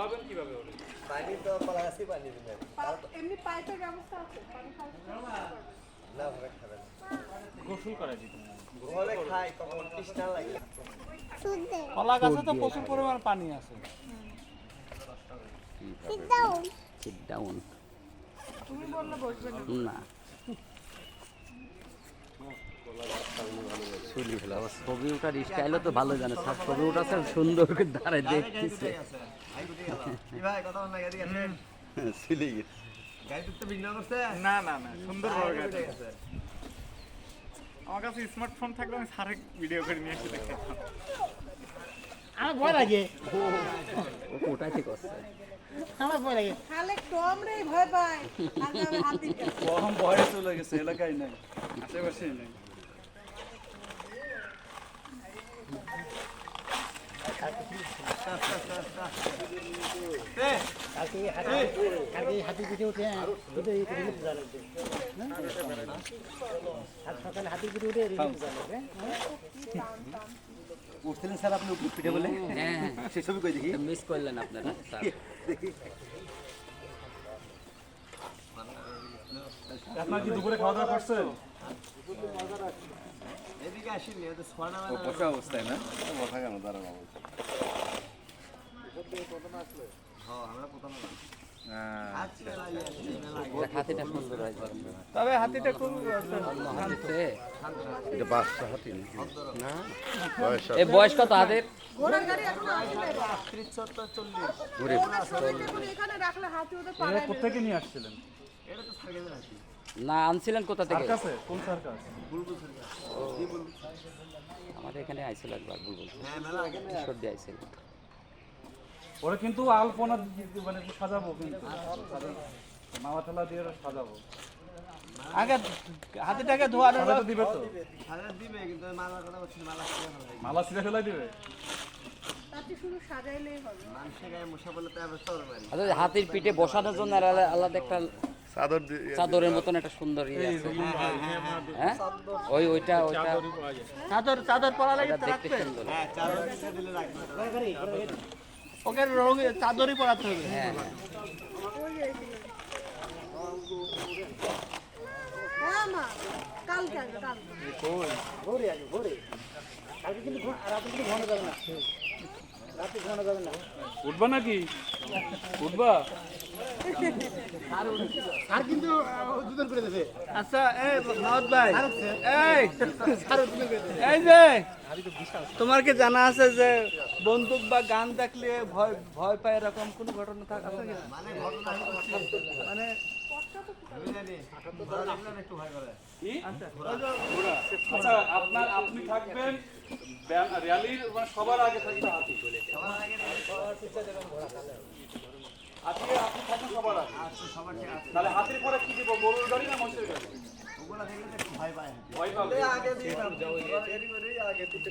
খাওয়াবেন কীভাবে ওরে পানি তো কলা গাছই পানি দিবেন। এমনি পাইপের ব্যবস্থা আছে পানি না ভাবে খাবেন। গোসল করা দিতে ঘরে খাই তখন তৃষ্ণা লাগে। কলা গাছে তো প্রচুর পরিমাণ পানি আছে। সিট ডাউন তুমি বললে বসবে না। না। চুলি ফেলা ছবি ওঠার স্টাইলও তো ভালো জানে সব ছবি সুন্দর করে দাঁড়ায় দেখতেছে। ভাই কথা বল না এদিকে আসেন চুলি গেছে গাড়ি তো ভিন্ন করছে। না না না সুন্দর বড় গাড়ি গাছ উঠে গেছে আমার কাছে স্মার্টফোন থাকলে আমি সারে ভিডিও করে নিয়ে এসে দেখাতাম। আমার ভয় লাগে। ও ওটাই করছে। আমার ভয় লাগে। খালে টম রে ভয় পায়। আর আমি হাত কম বয়স চলে গেছে এলাকায় নাই আশেপাশেই নাই কালকে হাতি কালকে হাতি পিঠে উঠে হ্যাঁ, উঠে এই রিলিফ দেওয়া লাগবে হ্যাঁ? আজ সকালে হাতির পিঠে উঠে রিলিফ দেওয়া লাগবে হ্যাঁ? উঠছিলেন স্যার আপনি পিঠে বলে? হ্যাঁ। সেই ছবি কই দেখি? মিস করলেন আপনারা আপনার কি দুপুরে খাওয়া দাওয়া করছেন? এদিকে আসেনি ওদের বসা অবস্থায় না? বসা কেন? হ্যাঁ তবে হাতিটা খুব বাসটা হাতি না? বয়স এই বয়স কত হাতের ওদের। কোথেকে নিয়ে আসছিলেন? এটা তো না আনছিলেন কোথা থেকে? কাছে কোন সার্কাস? বুলবুল সার্কেল আমাদের এখানে আইছিল একবার বুলবুল হ্যাঁ মেলা আগে। সর্দি আইছিল। ওরা কিন্তু আলপনা মানে সাজাবো কিন্তু? মামা ঠেলা দিয়ে সাজাবো। আগে হাতিটাকে ধোয়ানো সাজাতে দিবে তো? দিবে কিন্তু মালার কথা বলছি মালা। মালা ছিঁড়ে ফেলাই দিবে? আচ্ছা হাতির পিঠে বসানোর জন্য আর আলাদা একটা চাদর চাদরের মতন একটা সুন্দর ইয়ে আছে। হ্যাঁ ওই ওইটা ওইটা চাদর চাদর পরা লাগে দেখতে সুন্দর। হ্যাঁ ওকে রঙ চাদরই পরাতে হবে। হ্যাঁ। হ্যাঁ। হ্যাঁ কালকে আসবে কালকে। ভোরে আগে ভোরে কালকে কিন্তু ঘুম- রাতে কিন্তু ঘুমানো যাবে না রাতে ঘুমানো যাবে না। উঠবা নাকি? উঠবা? আর কিন্তু আচ্ছা এই মাহমুদ ভাই এই যে তোমার কি জানা আছে যে বন্দুক বা গান দেখলে ভয় ভয় পায় এরকম কোন ঘটনা থাক আছে? মানে সবার আগে থাকবে হাতি আপনি থাকবেন সবার আগে। আচ্ছা সবার তাহলে হাতির পরে কি দিব গরুর গাড়ি না মহিষের গাড়ি? ওগুলা দেখলে একটু ভয় পায়। ভয় পাবে। আগে দিয়ে আগে দিতে